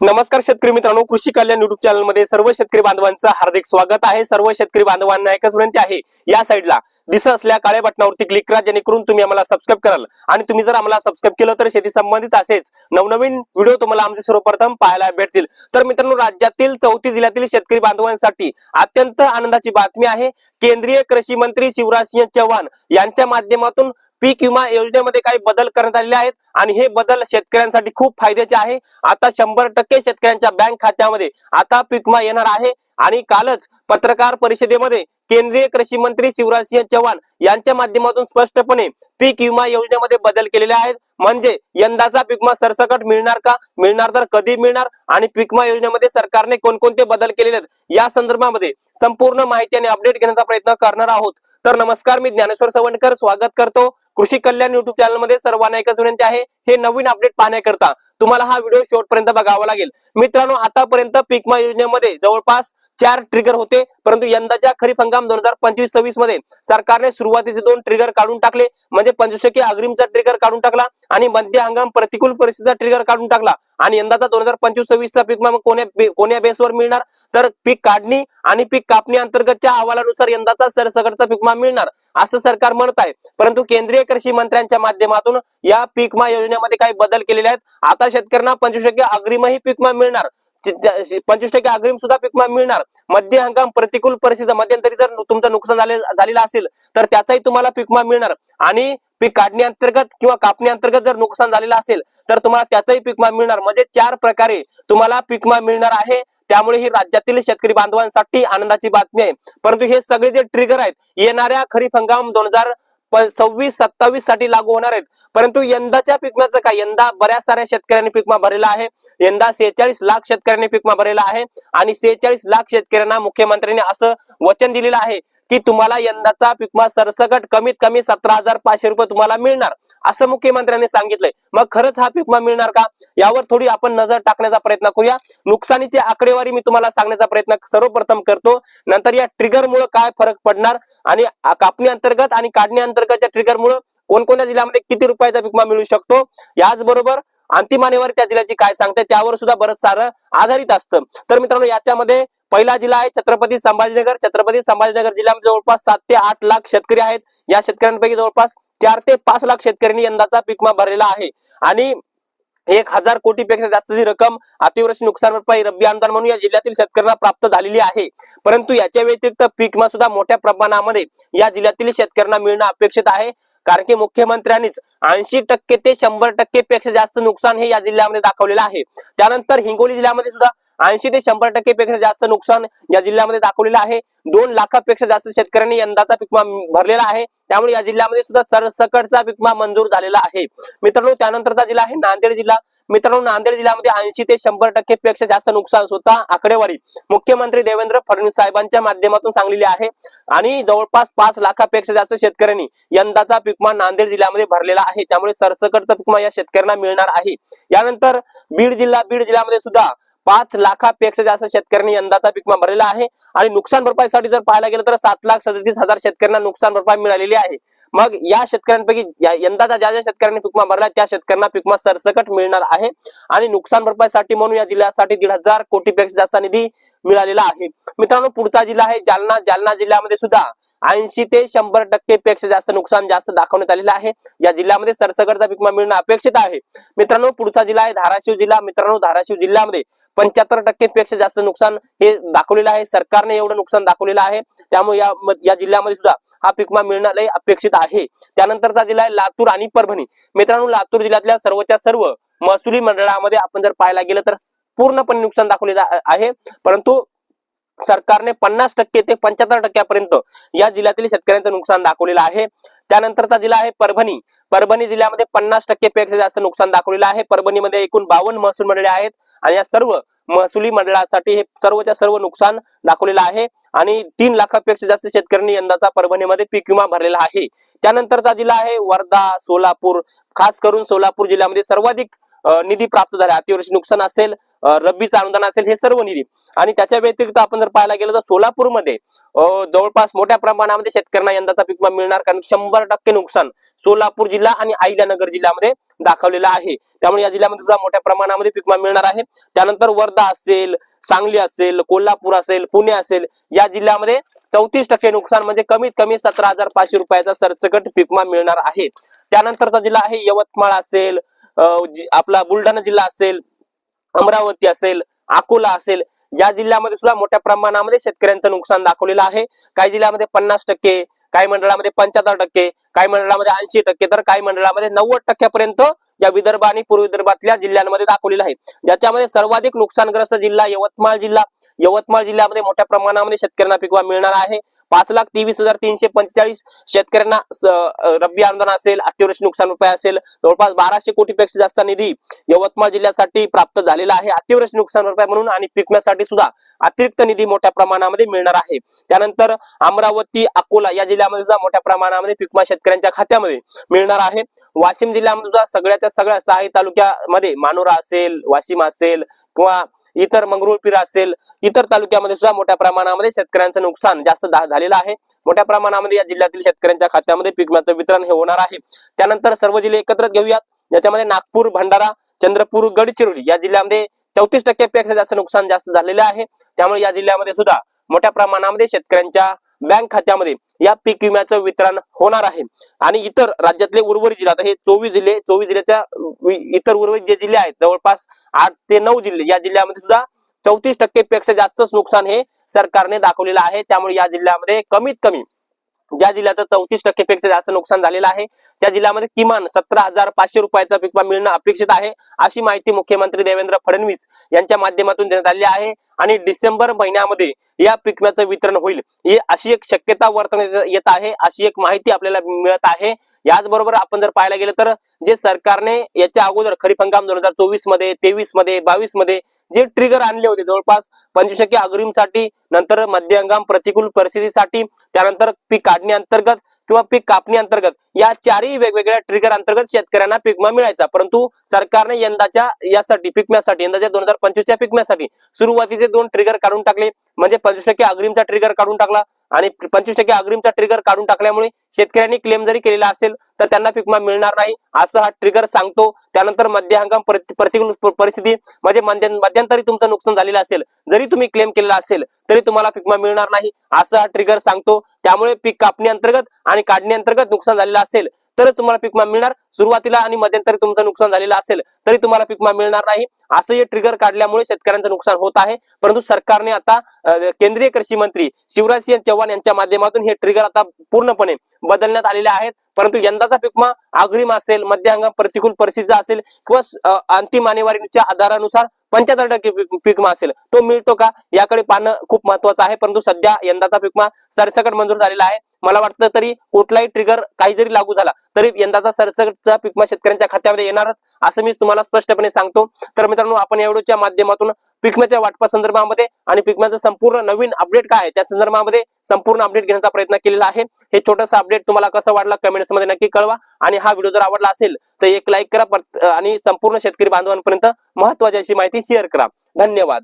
नमस्कार शेतकरी मित्रांनो कृषी कल्याण युट्यूब चॅनलमध्ये सर्व शेतकरी बांधवांचं हार्दिक स्वागत आहे. सर्व शेतकरी बांधवांना एकच विनंती आहे या साईडला दिसत असल्या काळ्या बटनावरती क्लिक करा जेणेकरून तुम्ही आम्हाला सबस्क्राईब कराल. आणि तुम्ही जर आम्हाला सबस्क्राईब केलं तर शेती संबंधित असेच नवनवीन व्हिडिओ तुम्हाला आमचे सर्वप्रथम पाहायला भेटतील. तर मित्रांनो राज्यातील चौथी जिल्ह्यातील शेतकरी बांधवांसाठी अत्यंत आनंदाची बातमी आहे. केंद्रीय कृषी मंत्री शिवराज सिंह चौहान यांच्या माध्यमातून पीक विमा योजनेमध्ये काही बदल करण्यात आलेले आहेत आणि हे बदल शेतकऱ्यांसाठी खूप फायद्याचे आहे. आता शंभर टक्के शेतकऱ्यांच्या बँक खात्यामध्ये आता पीक विमा येणार आहे आणि कालच पत्रकार परिषदेमध्ये केंद्रीय कृषी मंत्री शिवराज सिंह चव्हाण यांच्या माध्यमातून स्पष्टपणे पीक विमा योजनेमध्ये बदल केलेले आहेत. म्हणजे यंदाचा पीक विमा सरसकट मिळणार का? मिळणार तर कधी मिळणार? आणि पीक विमा योजनेमध्ये सरकारने कोणकोणते बदल केलेले आहेत? या संदर्भामध्ये संपूर्ण माहिती आणि अपडेट घेण्याचा प्रयत्न करणार आहोत. तर नमस्कार मी ज्ञानेश्वर सवंडकर. स्वागत करतो कृषी कल्याण युट्यूब चॅनलमध्ये. सर्वांना एकच विनंती आहे हे नवीन अपडेट पाहण्याकरता तुम्हाला हा व्हिडिओ शेवटपर्यंत बघावा लागेल. मित्रांनो आतापर्यंत पीक विमा योजनेमध्ये जवळपास चार ट्रिगर होते. परंतु यंदाच्या खरीप हंगाम दोन हजार पंचवीस सव्वीसमध्ये सरकारने सुरुवातीचे दोन ट्रिगर काढून टाकले. म्हणजे पंचवीस टक्के अग्रिमचा ट्रिगर काढून टाकला आणि मध्य हंगाम प्रतिकूल परिस्थितीचा ट्रिगर काढून टाकला. आणि यंदाचा दोन हजार पंचवीस सव्वीसचा पीक मग कोण्या कोण्या बेसवर मिळणार? तर पीक काढणी आणि पीक कापणी अंतर्गतच्या अहवालानुसार यंदाचा सरसकटचा पीकमा मिळणार असं सरकार म्हणत आहे. परंतु केंद्रीय कृषी मंत्र्यांच्या माध्यमातून या पीक विमा योजनेमध्ये काही बदल केलेले आहेत. आता शेतकऱ्यांना पंचवीस टक्के अग्रिमही पीकमा मिळणार. पंचवीस टक्के अग्रिम सुद्धा पीक विमा मिळणार. मध्य हंगाम प्रतिकूल परिस्थिती मध्यंतरी जर तुमचं नुकसान झाले झालेलं असेल तर त्याचाही तुम्हाला पीक विमा मिळणार. आणि पीक काढणी अंतर्गत किंवा कापणी अंतर्गत जर नुकसान झालेलं असेल तर तुम्हाला त्याचाही पीक विमा मिळणार. म्हणजे चार प्रकारे तुम्हाला पीक विमा मिळणार आहे. त्यामुळे ही राज्यातील शेतकरी बांधवांसाठी आनंदाची बातमी आहे. परंतु हे सगळे जे ट्रिगर आहेत येणाऱ्या खरीप हंगाम दोन हजार सव्वीस सत्तावीससाठी लागू होणार आहेत. परंतु यंदाच्या पिकमाचं काय? यंदा बऱ्याच साऱ्या शेतकऱ्यांनी पिकमा विमा भरलेला आहे. यंदा सेहेचाळीस लाख शेतकऱ्यांनी पिकमा विमा भरलेला आहे. आणि सेहेचाळीस लाख शेतकऱ्यांना मुख्यमंत्र्यांनी असं वचन दिलेलं आहे. की तुम्हाला यंदाचा पिकमा सरसकट कमीत कमी सतरा हजार पाचशे रुपये तुम्हाला मिळणार असं मुख्यमंत्र्यांनी सांगितलंय. मग खरंच हा पिकमा मिळणार का? यावर थोडी आपण नजर टाकण्याचा प्रयत्न करूया. नुकसानीची आकडेवारी मी तुम्हाला सांगण्याचा प्रयत्न सर्वप्रथम करतो. नंतर या ट्रिगर मुळे काय फरक पडणार आणि कापणी अंतर्गत आणि काढणी अंतर्गतच्या ट्रिगर मुळे कोणकोणत्या जिल्ह्यामध्ये किती रुपयाचा पिकमा मिळू शकतो? याचबरोबर अंतिम आणेवारी त्या जिल्ह्याची काय सांगते त्यावर सुद्धा बरंच सारं आधारित असतं. तर मित्रांनो याच्यामध्ये पहिला जिल्हा आहे छत्रपती संभाजीनगर. छत्रपती संभाजीनगर जिल्ह्यामध्ये जवळपास सात ते आठ लाख शेतकरी आहेत. या शेतकऱ्यांपैकी जवळपास चार ते पाच लाख शेतकऱ्यांनी यंदाचा पीक भरलेला आहे. आणि एक हजार कोटीपेक्षा जास्तची रक्कम अतिवृष्टी नुकसान भरपाई रब्बी अनुदान म्हणून या जिल्ह्यातील शेतकऱ्यांना प्राप्त झालेली आहे. परंतु याच्या व्यतिरिक्त पीकमा सुद्धा मोठ्या प्रमाणामध्ये या जिल्ह्यातील शेतकऱ्यांना मिळणं अपेक्षित आहे. कारण की मुख्यमंत्र्यांनीच ऐंशी टक्के ते शंभर टक्के पेक्षा जास्त नुकसान हे या जिल्ह्यामध्ये दाखवलेलं आहे. त्यानंतर हिंगोली जिल्ह्यामध्ये सुद्धा ऐंशी ते शंभर टक्के पेक्षा जास्त नुकसान या जिल्ह्यामध्ये दाखवलेलं आहे. दोन लाखापेक्षा जास्त शेतकऱ्यांनी यंदाचा पीक भरलेला आहे. त्यामुळे या जिल्ह्यामध्ये सुद्धा सरसकटचा पीक मंजूर झालेला आहे. मित्रांनो त्यानंतरचा जिल्हा आहे नांदेड जिल्हा. मित्रांनो नांदेड जिल्ह्यामध्ये ऐंशी ते शंभर टक्के पेक्षा जास्त नुकसान स्वतः आकडेवारी मुख्यमंत्री देवेंद्र फडणवीस साहेबांच्या माध्यमातून सांगलेली आहे. आणि जवळपास पाच लाखापेक्षा जास्त शेतकऱ्यांनी यंदाचा पिकमा नांदेड जिल्ह्यामध्ये भरलेला आहे. त्यामुळे सरसकटचा पिकमा या शेतकऱ्यांना मिळणार आहे. यानंतर बीड जिल्हा बीड जिल्ह्यामध्ये सुद्धा पाच लाखापेक्षा जास्त शेतकऱ्यांनी यंदाचा पीक भरलेला आहे. आणि नुकसान भरपाईसाठी जर पाहायला गेलं तर सात लाख सदतीस हजार शेतकऱ्यांना नुकसान भरपाई मिळालेली आहे. मग या शेतकऱ्यांपैकी यंदाचा ज्या ज्या शेतकऱ्यांनी पिकमा भरला त्या शेतकऱ्यांना पीक सरसकट मिळणार आहे. आणि नुकसान भरपाईसाठी म्हणून या जिल्ह्यासाठी दीड हजार कोटीपेक्षा जास्त निधी मिळालेला आहे. मित्रांनो पुढचा जिल्हा आहे जालना. जालना जिल्ह्यामध्ये सुद्धा ऐंशी ते शंभर टक्के पेक्षा जास्त नुकसान जास्त दाखवण्यात आलेलं आहे. या जिल्ह्यामध्ये सरसकटचा पीक विमा मिळणं अपेक्षित आहे. मित्रांनो पुढचा जिल्हा आहे धाराशिव जिल्हा. मित्रांनो धाराशिव जिल्ह्यामध्ये पंच्याहत्तर टक्के पेक्षा जास्त नुकसान हे दाखवलेलं आहे. सरकारने एवढं नुकसान दाखवलेलं आहे. त्यामुळे या या जिल्ह्यामध्ये सुद्धा हा पिकमा विमा मिळणं लय अपेक्षित आहे. त्यानंतरचा जिल्हा आहे लातूर आणि परभणी. मित्रांनो लातूर जिल्ह्यातल्या सर्वच्या सर्व महसुली मंडळामध्ये आपण जर पाहायला गेलं तर पूर्णपणे नुकसान दाखवलेलं आहे. परंतु सरकारने पन्नास टक्के ते पंच्याहत्तर टक्क्यापर्यंत या जिल्ह्यातील शेतकऱ्यांचं नुकसान दाखवलेलं आहे. त्यानंतरचा जिल्हा आहे परभणी. परभणी जिल्ह्यामध्ये पन्नास टक्के पेक्षा जास्त नुकसान दाखवलेलं आहे. परभणीमध्ये एकूण बावन्न महसूल मंडळे आहेत आणि या सर्व महसुली मंडळासाठी हे सर्वच्या सर्व नुकसान दाखवलेलं आहे आणि तीन लाखापेक्षा जास्त शेतकऱ्यांनी यंदाचा परभणीमध्ये पीक विमा भरलेला आहे. त्यानंतरचा जिल्हा आहे वर्धा सोलापूर. खास करून सोलापूर जिल्ह्यामध्ये सर्वाधिक निधी प्राप्त झाला. अतिवृष्टी नुकसान असेल. रब्बीचं अनुदान असेल हे सर्व निधी. आणि त्याच्या व्यतिरिक्त आपण जर पाहायला गेलो तर सोलापूरमध्ये जवळपास मोठ्या प्रमाणामध्ये शेतकऱ्यांना यंदाचा पीक विमा मिळणार कारण शंभर टक्के नुकसान सोलापूर जिल्हा आणि अहिल्यानगर जिल्ह्यामध्ये दाखवलेला आहे. त्यामुळे या जिल्ह्यामध्ये सुद्धा मोठ्या प्रमाणामध्ये पीक मिळणार आहे. त्यानंतर वर्धा असेल सांगली असेल कोल्हापूर असेल पुणे असेल या जिल्ह्यामध्ये चौतीस टक्के नुकसान म्हणजे कमीत कमी सतरा हजार पाचशे रुपयाचा सरसकट पिकमा मिळणार आहे. त्यानंतरचा जिल्हा आहे यवतमाळ असेल आपला बुलढाणा जिल्हा असेल अमरावती असेल अकोला असेल या जिल्ह्यामध्ये सुद्धा मोठ्या प्रमाणामध्ये शेतकऱ्यांचं नुकसान दाखवलेलं आहे. काही जिल्ह्यामध्ये पन्नास टक्के काही मंडळामध्ये पंच्याहत्तर टक्के काही मंडळामध्ये ऐंशी टक्के तर काही मंडळामध्ये नव्वद टक्क्यापर्यंत या विदर्भ आणि पूर्व विदर्भातल्या जिल्ह्यांमध्ये दाखवलेलं आहे. ज्याच्यामध्ये सर्वाधिक नुकसानग्रस्त जिल्हा यवतमाळ जिल्हा. यवतमाळ जिल्ह्यामध्ये मोठ्या प्रमाणामध्ये शेतकऱ्यांना पिकवा मिळणार आहे. पाच लाख तेवीस हजार तीनशे पंचेचाळीस शेतकऱ्यांना रब्बी अनुदान असेल अतिवृष्टी नुकसान रुपये असेल. जवळपास बाराशे कोटीपेक्षा जास्त निधी यवतमाळ जिल्ह्यासाठी प्राप्त झालेला आहे. अतिवृष्टी नुकसान रुपये म्हणून आणि पिकण्यासाठी सुद्धा अतिरिक्त निधी मोठ्या प्रमाणामध्ये मिळणार आहे. त्यानंतर अमरावती अकोला या जिल्ह्यामध्ये सुद्धा मोठ्या प्रमाणामध्ये पिकमा शेतकऱ्यांच्या खात्यामध्ये मिळणार आहे. वाशिम जिल्ह्यामध्ये सुद्धा सगळ्याच्या सगळ्या सहाही तालुक्यामध्ये मानोरा असेल वाशिम असेल किंवा इतर मंगरुळपीर असेल इतर तालुक्यामध्ये सुद्धा मोठ्या प्रमाणामध्ये शेतकऱ्यांचं नुकसान जास्त झालेलं आहे. मोठ्या प्रमाणामध्ये या जिल्ह्यातील शेतकऱ्यांच्या खात्यामध्ये पीक वितरण हे होणार आहे. त्यानंतर सर्व जिल्हे एकत्र घेऊयात. ज्याच्यामध्ये नागपूर भंडारा चंद्रपूर गडचिरोली या जिल्ह्यामध्ये चौतीस टक्क्यापेक्षा जास्त नुकसान जास्त झालेलं आहे. त्यामुळे या जिल्ह्यामध्ये सुद्धा मोठ्या प्रमाणामध्ये शेतकऱ्यांच्या बँक खात्यामध्ये या पीक विम्याचं वितरण होणार आहे. आणि इतर राज्यातले उर्वरित जिल्हा हे चोवीस जिल्हे चोवीस जिल्ह्याच्या इतर उर्वरित जे जिल्हे आहेत जवळपास आठ ते नऊ जिल्हे या जिल्ह्यामध्ये सुद्धा चौतीस टक्केपेक्षा जास्तच नुकसान हे सरकारने दाखवलेलं आहे. त्यामुळे या जिल्ह्यामध्ये कमीत कमी ज्या जिल्ह्याचं चौतीस टक्केपेक्षा जास्त नुकसान झालेलं आहे त्या जिल्ह्यामध्ये किमान सतरा हजार पाचशे रुपयाचा पिकवा मिळणं अपेक्षित आहे अशी माहिती मुख्यमंत्री देवेंद्र फडणवीस यांच्या माध्यमातून देण्यात आली आहे. आणि डिसेंबर महिन्यामध्ये या पिकव्याचं वितरण होईल ही अशी एक शक्यता वर्तवण्यात येत आहे अशी एक माहिती आपल्याला मिळत आहे. याचबरोबर आपण जर पाहायला गेलं तर जे सरकारने याच्या अगोदर खरीप हंगाम दोन हजार चोवीसमध्ये तेवीसमध्ये बावीसमध्ये जे ट्रिगर आणले होते. जवळपास पंचवीस टक्के अग्रिमसाठी नंतर मध्य हंगाम प्रतिकूल परिस्थितीसाठी त्यानंतर पीक काढणी अंतर्गत किंवा पीक कापणी अंतर्गत या चारही वेगवेगळ्या ट्रिगर अंतर्गत शेतकऱ्यांना पिकमा मिळायचा. परंतु सरकारने यंदाच्या यासाठी पिकम्यासाठी यंदाच्या दोन हजार पंचवीसच्या पिकम्यासाठी सुरुवातीचे दोन ट्रिगर काढून टाकले. म्हणजे पंचवीस टक्के अग्रिमचा ट्रिगर काढून टाकला. आणि पंचवीस टक्के अग्रिमचा ट्रिगर काढून टाकल्यामुळे शेतकऱ्यांनी क्लेम जरी केलेला असेल तर त्यांना पिकमा मिळणार नाही. असं हा ट्रिगर सांगतो. त्यानंतर मध्य हंगाम प्रति- प्रतिकूल परिस्थिती म्हणजे मध्य- मध्यंतरी तुमचं नुकसान झालेलं असेल जरी तुम्ही क्लेम केलेला असेल तरी तुम्हाला पिकमा मिळणार नाही. असं हा ट्रिगर सांगतो. त्यामुळे पीक कापणी अंतर्गत आणि काढणी अंतर्गत नुकसान झालेलं असेल तरच तुम्हाला पीक विमा मिळणार. सुरुवातीला आणि मध्यंतरी तुमचं नुकसान झालेलं असेल तरी तुम्हाला पीक विमा मिळणार नाही. असं हे ट्रिगर काढल्यामुळे शेतकऱ्यांचं नुकसान होत आहे. परंतु सरकारने आता केंद्रीय कृषी मंत्री शिवराज सिंह चौहान यांच्या माध्यमातून हे ट्रिगर आता पूर्णपणे बदलण्यात आलेले आहेत. परंतु यंदाचा पिकमा अग्रिम असेल मध्य हंगाम प्रतिकूल परिस्थितीचा असेल किंवा अंतिम आणेवारीच्या आधारानुसार पंच्याहत्तर टक्के पिकमा असेल. तो मिळतो का? याकडे पाहणं खूप महत्वाचं आहे. परंतु सध्या यंदाचा पिकमा सरसकट मंजूर झालेला आहे. मला वाटतं तरी कुठलाही ट्रिगर काही जरी लागू झाला तरी यंदाचा सरसकटचा पीक शेतकऱ्यांच्या खात्यामध्ये येणारच असं मी तुम्हाला स्पष्टपणे सांगतो. तर मित्रांनो आपण या व्हिडिओच्या माध्यमातून पिकम्याच्या वाटपा संदर्भामध्ये आणि पिकम्याचं संपूर्ण नवीन अपडेट काय आहे त्या संदर्भामध्ये संपूर्ण अपडेट घेण्याचा प्रयत्न केलेला आहे. हे छोटंसं अपडेट तुम्हाला कसं वाटलं कमेंट्समध्ये नक्की कळवा. आणि हा व्हिडिओ जर आवडला असेल तर एक लाईक करा आणि संपूर्ण शेतकरी बांधवांपर्यंत महत्वाची अशी माहिती शेअर करा. धन्यवाद.